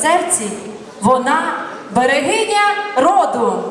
серці, вона берегиня роду.